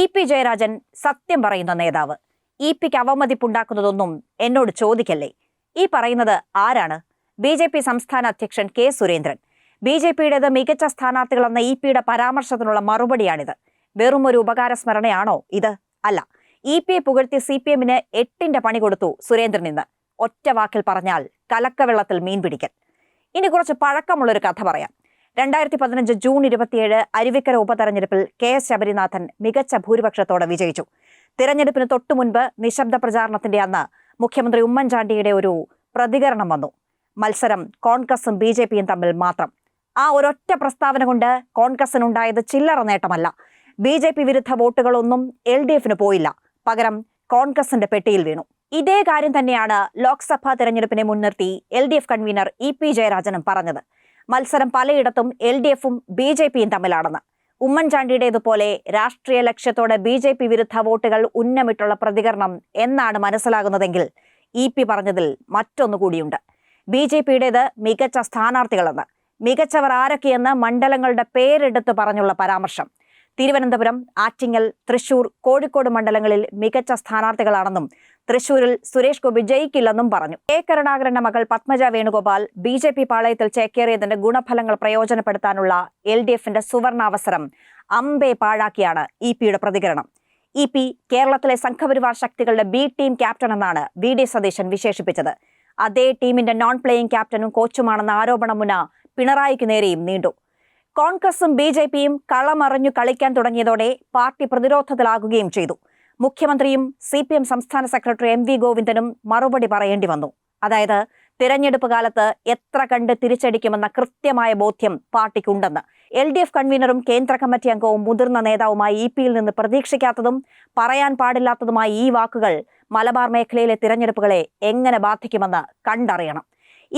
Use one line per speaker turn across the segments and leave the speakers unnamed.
E P Jayarajan സത്യം പറയുന്ന നേതാവ്. ഇ പിക്ക് അവമതിപ്പുണ്ടാക്കുന്നതൊന്നും എന്നോട് ചോദിക്കല്ലേ? ഈ പറയുന്നത് ആരാണ്? ബി ജെ പി സംസ്ഥാന അധ്യക്ഷൻ കെ സുരേന്ദ്രൻ. ബി ജെ പിയുടേത് മികച്ച സ്ഥാനാർത്ഥികളെന്ന ഇ പിയുടെ പരാമർശത്തിനുള്ള മറുപടിയാണിത്. വെറും ഒരു ഉപകാരസ്മരണയാണോ ഇത്? അല്ല. ഇ പിയെ പുകഴ്ത്തി സി പി എമ്മിന് എട്ടിന്റെ പണി കൊടുത്തു സുരേന്ദ്രൻ ഇന്ന്. ഒറ്റ വാക്കിൽ പറഞ്ഞാൽ കലക്കവെള്ളത്തിൽ മീൻ പിടിക്കൽ ഇനി കുറച്ച് പഴക്കമുള്ളൊരു കഥ പറയാം. രണ്ടായിരത്തി പതിനഞ്ച് ജൂൺ ഇരുപത്തിയേഴ് അരുവിക്കര ഉപതെരഞ്ഞെടുപ്പിൽ കെ എസ് ശബരിനാഥൻ മികച്ച ഭൂരിപക്ഷത്തോടെ വിജയിച്ചു. തിരഞ്ഞെടുപ്പിന് തൊട്ടു മുൻപ് നിശബ്ദ പ്രചാരണത്തിന്റെ അന്ന് മുഖ്യമന്ത്രി ഉമ്മൻചാണ്ടിയുടെ ഒരു പ്രതികരണം വന്നു. മത്സരം കോൺഗ്രസും ബി ജെ പിയും തമ്മിൽ മാത്രം. ആ ഒരൊറ്റ പ്രസ്താവന കൊണ്ട് കോൺഗ്രസിനുണ്ടായത് ചില്ലറ നേട്ടമല്ല. ബി ജെ പി വിരുദ്ധ വോട്ടുകളൊന്നും എൽ ഡി എഫിന് പോയില്ല. പകരം കോൺഗ്രസിന്റെ പെട്ടിയിൽ വീണു. ഇതേ കാര്യം തന്നെയാണ് ലോക്സഭാ തെരഞ്ഞെടുപ്പിനെ മുൻനിർത്തി L D F convener E P ജയരാജനും പറഞ്ഞത്. മത്സരം പലയിടത്തും എൽ ഡി എഫും ബി ജെ പിയും തമ്മിലാണെന്ന്. ഉമ്മൻചാണ്ടിയുടേതുപോലെ രാഷ്ട്രീയ ലക്ഷ്യത്തോടെ ബി ജെ പി വിരുദ്ധ വോട്ടുകൾ ഉന്നമിട്ടുള്ള പ്രതികരണം എന്നാണ് മനസ്സിലാകുന്നതെങ്കിൽ ഇ പി പറഞ്ഞതിൽ മറ്റൊന്നുകൂടിയുണ്ട് ബി ജെ പിയുടേത് മികച്ച സ്ഥാനാർത്ഥികളെന്ന് മികച്ചവർ ആരൊക്കെയെന്ന് മണ്ഡലങ്ങളുടെ പേരെടുത്ത് പറഞ്ഞുള്ള പരാമർശം. തിരുവനന്തപുരം ആറ്റിങ്ങൽ തൃശൂർ കോഴിക്കോട് മണ്ഡലങ്ങളിൽ മികച്ച സ്ഥാനാർത്ഥികളാണെന്നും തൃശൂരിൽ സുരേഷ് ഗോപി ജയിക്കില്ലെന്നും പറഞ്ഞു. എ കരുണാകരന്റെ മകൾ Padmaja Venugopal B J P പാളയത്തിൽ ചേക്കേറിയതിന്റെ ഗുണഫലങ്ങൾ പ്രയോജനപ്പെടുത്താനുള്ള എൽ ഡി എഫിന്റെ സുവർണാവസരം അമ്പെ പാഴാക്കിയാണ് ഇ പിയുടെ പ്രതികരണം. ഇ പി കേരളത്തിലെ സംഘപരിവാർ ശക്തികളുടെ ബി ടീം ക്യാപ്റ്റൻ എന്നാണ് വി ഡി സതീശൻ വിശേഷിപ്പിച്ചത്. അതേ ടീമിന്റെ നോൺ പ്ലേയിങ് ക്യാപ്റ്റനും കോച്ചുമാണെന്ന ആരോപണം മുന പിണറായിക്ക് നേരെയും നീണ്ടു. കോൺഗ്രസും ബി ജെ പിയും കളമറിഞ്ഞു കളിക്കാൻ തുടങ്ങിയതോടെ പാർട്ടി പ്രതിരോധത്തിലാകുകയും ചെയ്തു. മുഖ്യമന്ത്രിയും സി പി എം സംസ്ഥാന സെക്രട്ടറി എം വി ഗോവിന്ദനും മറുപടി പറയേണ്ടി വന്നു. അതായത് തിരഞ്ഞെടുപ്പ് കാലത്ത് എത്ര കണ്ട് തിരിച്ചടിക്കുമെന്ന കൃത്യമായ ബോധ്യം പാർട്ടിക്കുണ്ടെന്ന്. എൽ ഡി എഫ് കൺവീനറും കേന്ദ്ര കമ്മിറ്റി അംഗവും മുതിർന്ന നേതാവുമായി ഇ പിയിൽ നിന്ന് പ്രതീക്ഷിക്കാത്തതും പറയാൻ പാടില്ലാത്തതുമായ ഈ വാക്കുകൾ മലബാർ മേഖലയിലെ തിരഞ്ഞെടുപ്പുകളെ എങ്ങനെ ബാധിക്കുമെന്ന് കണ്ടറിയണം.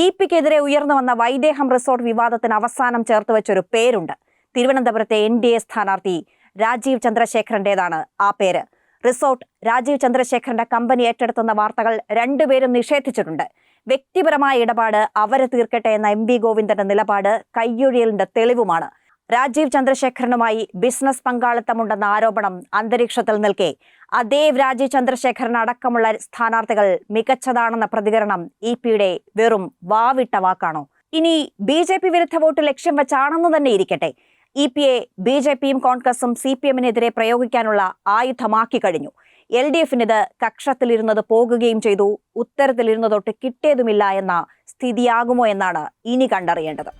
ഇ പിക്കെതിരെ ഉയർന്നു വന്ന വൈദേഹം റിസോർട്ട് വിവാദത്തിന് അവസാനം ചേർത്ത് വെച്ചൊരു പേരുണ്ട്. തിരുവനന്തപുരത്തെ എൻ ഡി എ സ്ഥാനാർത്ഥി രാജീവ് ചന്ദ്രശേഖരന്റേതാണ് ആ പേര്. റിസോർട്ട് രാജീവ് ചന്ദ്രശേഖരന്റെ കമ്പനി ഏറ്റെടുത്തെന്ന വാർത്തകൾ രണ്ടുപേരും നിഷേധിച്ചിട്ടുണ്ട്. വ്യക്തിപരമായ ഇടപാട് അവരെ തീർക്കട്ടെ എന്ന എം വി ഗോവിന്ദന്റെ നിലപാട് കയ്യൊഴിയലിന്റെ തെളിവുമാണ്. രാജീവ് ചന്ദ്രശേഖരനുമായി ബിസിനസ് പങ്കാളിത്തമുണ്ടെന്ന ആരോപണം അന്തരീക്ഷത്തിൽ നിൽക്കെ. അതേ രാജീവ് ചന്ദ്രശേഖരൻ അടക്കമുള്ള സ്ഥാനാർത്ഥികൾ മികച്ചതാണെന്ന പ്രതികരണം ഇ പിയുടെ വെറും വാവിട്ട വാക്കാണോ? ഇനി ബി ജെ പി വിരുദ്ധ വോട്ട് ലക്ഷ്യം വെച്ചാണെന്ന് തന്നെ ഇരിക്കട്ടെ. E P A B J പിയും കോൺഗ്രസും സി പി എമ്മിനെതിരെ പ്രയോഗിക്കാനുള്ള ആയുധമാക്കി കഴിഞ്ഞു. എൽ ഡി എഫിന് ഇത് കക്ഷത്തിലിരുന്നത് പോകുകയും ചെയ്തു. ഉത്തരത്തിലിരുന്നതൊട്ട് കിട്ടിയതുമില്ല എന്ന സ്ഥിതിയാകുമോ എന്നാണ് ഇനി കണ്ടറിയേണ്ടത്.